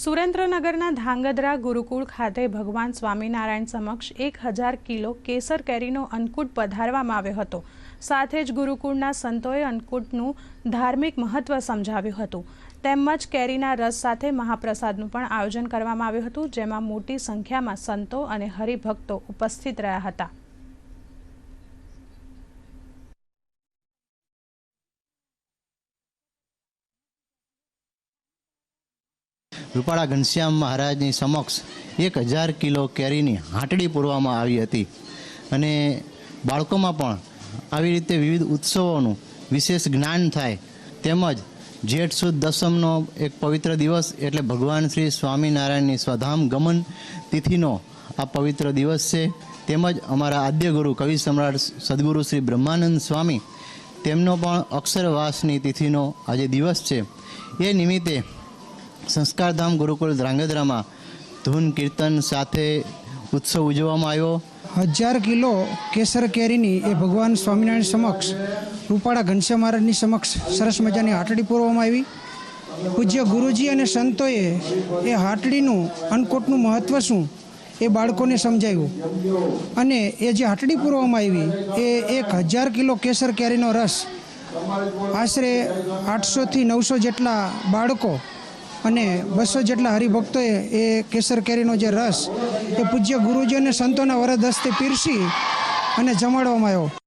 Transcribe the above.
સુરેન્દ્રનગરના ધાંગધ્રા ગુરુકુળ ખાતે ભગવાન સ્વામિનારાયણ સમક્ષ એક હજાર કિલો કેસર કેરીનો અન્નકૂટ પધારવામાં આવ્યો હતો. સાથે જ ગુરુકુળના સંતોએ અન્નકૂટનું ધાર્મિક મહત્વ સમજાવ્યું હતું. તેમજ કેરીના રસ સાથે મહાપ્રસાદનું પણ આયોજન કરવામાં આવ્યું હતું, જેમાં મોટી સંખ્યામાં સંતો અને હરિભક્તો ઉપસ્થિત રહ્યા હતા. રૂપાળા ઘનશ્યામ મહારાજની સમક્ષ એક હજાર કિલો કેરીની હાંટડી પૂરવામાં આવી હતી. અને બાળકોમાં પણ આવી રીતે વિવિધ ઉત્સવોનું વિશેષ જ્ઞાન થાય તેમજ જેઠ સુદ દસમનો એક પવિત્ર દિવસ એટલે ભગવાન શ્રી સ્વામિનારાયણની સ્વધામ ગમન તિથિનો આ પવિત્ર દિવસ છે. તેમજ અમારા આદ્ય ગુરુ કવિ સમ્રાટ સદગુરુ શ્રી બ્રહ્માનંદ સ્વામી તેમનો પણ અક્ષરવાસની તિથિનો આજે દિવસ છે. એ નિમિત્તે સંસ્કારધામ ગુરુકુળ ધ્રાંગધ્રામાં ધૂન કીર્તન સાથે ઉત્સવ ઉજવવામાં આવ્યો. હજાર કિલો કેસર કેરીની એ ભગવાન સ્વામિનારાયણ સમક્ષ, રૂપાળા ઘનશ્યામ મહારાજની સમક્ષ સરસ મજાની હાટડી પૂરવામાં આવી. પૂજ્ય ગુરુજી અને સંતોએ એ હાટડીનું, અન્નકૂટનું મહત્ત્વ શું એ બાળકોને સમજાવ્યું. અને એ જે હાટડી પૂરવામાં આવી, એ એક હજાર કિલો કેસર કેરીનો રસ આશરે આઠસોથી નવસો જેટલા બાળકો અને બસો જેટલા હરિભક્તોએ એ કેસર કેરીનો જે રસ, એ પૂજ્ય ગુરુજી અને સંતોના વરદ હસ્તે પીરસી અને જમાડવામાં આવ્યો.